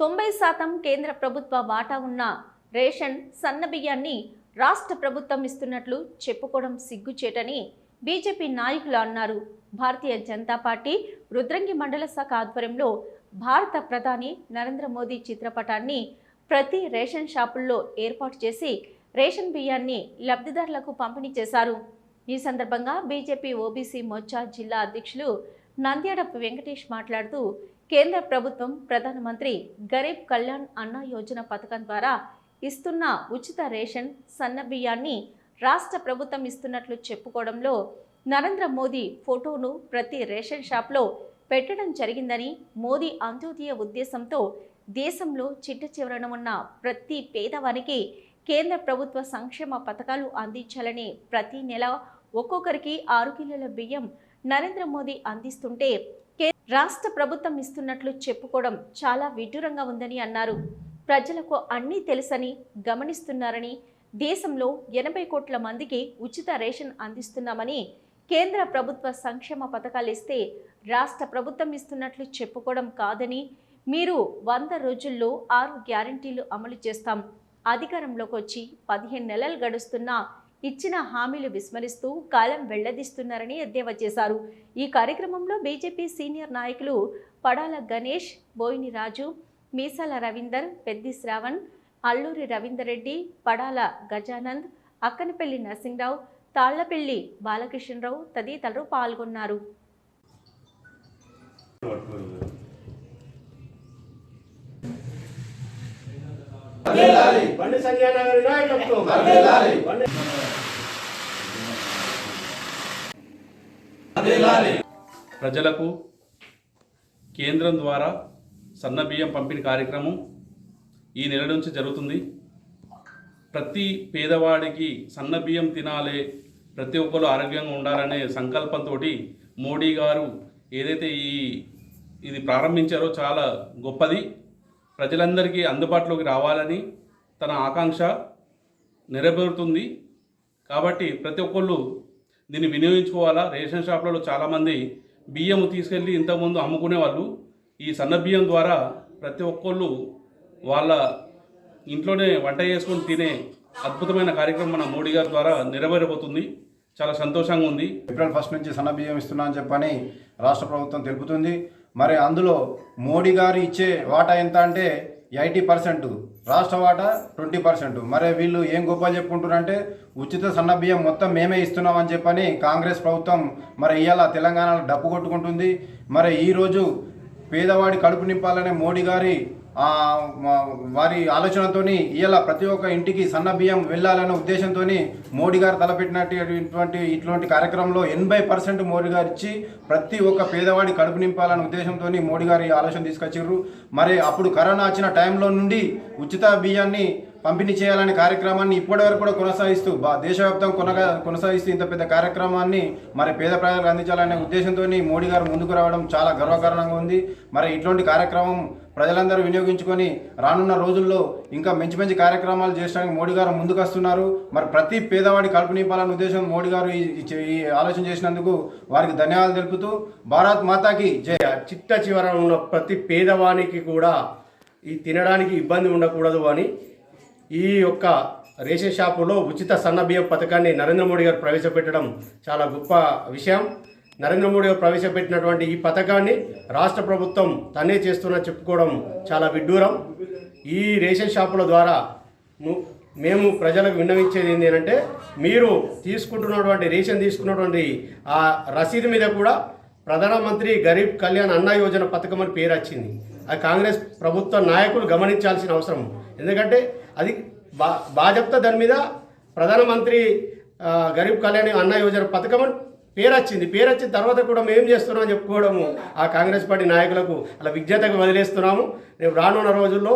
తొంభై శాతం కేంద్ర ప్రభుత్వ వాటా ఉన్న రేషన్ సన్న బియ్యాన్ని రాష్ట్ర ప్రభుత్వం ఇస్తున్నట్లు చెప్పుకోవడం సిగ్గుచేటని బీజేపీ నాయకులు అన్నారు. భారతీయ జనతా పార్టీ రుద్రంగి మండల శాఖ ఆధ్వర్యంలో భారత ప్రధాని నరేంద్ర మోదీ చిత్రపటాన్ని ప్రతి రేషన్ షాపుల్లో ఏర్పాటు చేసి రేషన్ బియ్యాన్ని లబ్ధిదారులకు పంపిణీ చేశారు. ఈ సందర్భంగా బీజేపీ ఓబీసీ మోర్చా జిల్లా అధ్యక్షులు నంద్యాడపు వెంకటేష్ మాట్లాడుతూ కేంద్ర ప్రభుత్వం ప్రధానమంత్రి గరీబ్ కళ్యాణ్ అన్న యోజన పథకం ద్వారా ఇస్తున్న ఉచిత రేషన్ సన్న బియ్యాన్ని రాష్ట్ర ప్రభుత్వం ఇస్తున్నట్లు చెప్పుకోవడంలో నరేంద్ర మోదీ ఫోటోను ప్రతి రేషన్ షాప్లో పెట్టడం జరిగిందని మోదీ అంత్యోదయ ఉద్దేశంతో దేశంలో చిట్ట చివరన ఉన్న ప్రతి పేదవానికి కేంద్ర ప్రభుత్వ సంక్షేమ పథకాలు అందించాలని ప్రతి నెల ఒక్కొక్కరికి ఆరు కిలోల బియ్యం నరేంద్ర మోదీ అందిస్తుంటే రాష్ట్ర ప్రభుత్వం ఇస్తున్నట్లు చెప్పుకోవడం చాలా విడ్డూరంగా ఉందని అన్నారు. ప్రజలకు అన్నీ తెలుసని గమనిస్తున్నారని దేశంలో ఎనభై కోట్ల మందికి ఉచిత రేషన్ అందిస్తున్నామని కేంద్ర ప్రభుత్వ సంక్షేమ పథకాలు ఇస్తే రాష్ట్ర ప్రభుత్వం ఇస్తున్నట్లు చెప్పుకోవడం కాదని మీరు వంద రోజుల్లో ఆరు గ్యారంటీలు అమలు చేస్తాం. అధికారంలోకి వచ్చి పదిహేను నెలలు గడుస్తున్నా ఇచ్చిన హామీలు విస్మరిస్తూ కాలం వెళ్ళదీస్తున్నారని ఎద్దేవా చేశారు. ఈ కార్యక్రమంలో బీజేపీ సీనియర్ నాయకులు పడాల గణేష్ బోయిని రాజు మీసాల రవీందర్ పెద్ది శ్రావణ్ అల్లూరి రవీందర్ రెడ్డి పడాల గజానంద్ అక్కనపల్లి నరసింహరావు తాళ్ళపల్లి బాలకృష్ణరావు తదితరులు పాల్గొన్నారు. బండి సంజయ్ నాయకత్వం ప్రజలకు కేంద్రం ద్వారా సన్నబియ్యం పంపిణీ కార్యక్రమం ఈ నెల నుంచి జరుగుతుంది. ప్రతి పేదవాడికి సన్నబియ్యం తినాలి ప్రతి ఒక్కరు ఆరోగ్యంగా ఉండాలనే సంకల్పంతో మోడీ గారు ఏదైతే ఈ ఇది ప్రారంభించారో చాలా గొప్పది. ప్రజలందరికీ అందుబాటులోకి రావాలని తన ఆకాంక్ష నెరవేరుతుంది. కాబట్టి ప్రతి ఒక్కళ్ళు దీన్ని వినియోగించుకోవాలా? రేషన్ షాప్లలో చాలామంది బియ్యం తీసుకెళ్ళి ఇంతకుముందు అమ్ముకునేవాళ్ళు. ఈ సన్న బియ్యం ద్వారా ప్రతి ఒక్కళ్ళు వాళ్ళ ఇంట్లోనే వంట చేసుకొని తినే అద్భుతమైన కార్యక్రమం మన మోడీ గారి ద్వారా నెరవేరబోతుంది. చాలా సంతోషంగా ఉంది. ఏప్రిల్ ఫస్ట్ నుంచి సన్న బియ్యం ఇస్తున్నా అని చెప్పని రాష్ట్ర ప్రభుత్వం తెలుపుతుంది. మరి అందులో మోడీ గారు ఇచ్చే వాటా ఎంత అంటే ఎయిటీ పర్సెంట్ రాష్ట్ర వాటా ట్వంటీ పర్సెంట్. మరి వీళ్ళు ఏం గొప్ప చెప్పుకుంటున్నారంటే ఉచిత సన్న బియ్యం మొత్తం మేమే ఇస్తున్నామని చెప్పని కాంగ్రెస్ ప్రభుత్వం మరి ఇవాళ తెలంగాణలో డప్పు కొట్టుకుంటుంది. మరి ఈరోజు పేదవాడి కడుపు నింపాలనే మోడీ గారి వారి ఆలోచనతోని ఇవాళ ప్రతి ఒక్క ఇంటికి సన్న బియ్యం వెళ్ళాలనే ఉద్దేశంతో మోడీ గారు తలపెట్టినటువంటి ఇటువంటి కార్యక్రమంలో ఎనభై పర్సెంట్ మోడీ గారు ఇచ్చి ప్రతి ఒక్క పేదవాడి కడుపు నింపాలనే ఉద్దేశంతో మోడీ గారు ఈ ఆలోచన తీసుకొచ్చారు మరి అప్పుడు కరోనా వచ్చిన టైంలో నుండి ఉచిత బియ్యాన్ని పంపిణీ చేయాలనే కార్యక్రమాన్ని ఇప్పటి వరకు కూడా కొనసాగిస్తూ దేశవ్యాప్తం కొనగా కొనసాగిస్తూ ఇంత పెద్ద కార్యక్రమాన్ని మరి పేద ప్రజలకు అందించాలనే ఉద్దేశంతో మోడీ గారు ముందుకు రావడం చాలా గర్వకారణంగా ఉంది. మరి ఇటువంటి కార్యక్రమం ప్రజలందరూ వినియోగించుకొని రానున్న రోజుల్లో ఇంకా మంచి మంచి కార్యక్రమాలు చేయడానికి మోడీ గారు ముందుకు వస్తున్నారు. మరి ప్రతి పేదవాడి కలుపు నింపాలనే ఉద్దేశం మోడీ గారు ఈ- ఆలోచన చేసినందుకు వారికి ధన్యవాదాలు తెలుపుతూ భారత్ మాతాకి జయ చిట్ట చివర ఉన్న ప్రతి పేదవానికి కూడా ఈ తినడానికి ఇబ్బంది ఉండకూడదు అని ఈ యొక్క రేషన్ షాపులో ఉచిత సన్నబియ్యం పథకాన్ని నరేంద్ర మోడీ గారు ప్రవేశపెట్టడం చాలా గొప్ప విషయం. నరేంద్ర మోడీ గారు ప్రవేశపెట్టినటువంటి ఈ పథకాన్ని రాష్ట్ర ప్రభుత్వం తనే చేస్తున్న చెప్పుకోవడం చాలా విడ్డూరం. ఈ రేషన్ షాపుల ద్వారా మేము ప్రజలకు విన్నవించేది ఏంటంటే మీరు తీసుకుంటున్నటువంటి రేషన్ తీసుకున్నటువంటి ఆ రసీదు మీద కూడా ప్రధానమంత్రి గరీబ్ కళ్యాణ్ అన్న యోజన పథకం అని పేరు వచ్చింది అది కాంగ్రెస్ ప్రభుత్వ నాయకులు గమనించాల్సిన అవసరం. ఎందుకంటే అది బా బాజప్తా దాని మీద ప్రధానమంత్రి గరీబ్ కళ్యాణ్ అన్న యోజన పథకం పేరు వచ్చింది పేరు వచ్చిన తర్వాత కూడా మేము చేస్తున్నాం అని చెప్పుకోవడము. ఆ కాంగ్రెస్ పార్టీ నాయకులకు అలా విజ్ఞతకు వదిలేస్తున్నాము. రేపు రానున్న రోజుల్లో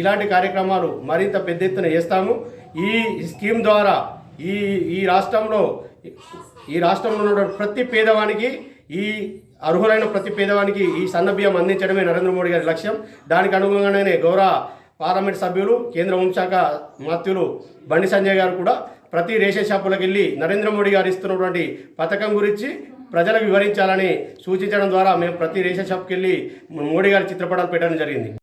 ఇలాంటి కార్యక్రమాలు మరింత పెద్ద ఎత్తున చేస్తాము. ఈ స్కీమ్ ద్వారా ఈ ఈ రాష్ట్రంలో ఈ రాష్ట్రంలో ఉన్న ప్రతి పేదవానికి ఈ అర్హులైన ప్రతి పేదవానికి ఈ సన్నబియ్యం అందించడమే నరేంద్ర మోడీ గారి లక్ష్యం. దానికి అనుగుణంగానే గౌరవ పార్లమెంట్ సభ్యులు కేంద్ర హోంశాఖ మంత్రులు బండి సంజయ్ గారు కూడా ప్రతి రేషన్ షాపులకు వెళ్ళి నరేంద్ర మోడీ గారు ఇస్తున్నటువంటి పథకం గురించి ప్రజలకు వివరించాలని సూచించడం ద్వారా మేము ప్రతి రేషన్ షాప్కి వెళ్ళి మోడీ గారి చిత్రపటాలు పెట్టడం జరిగింది.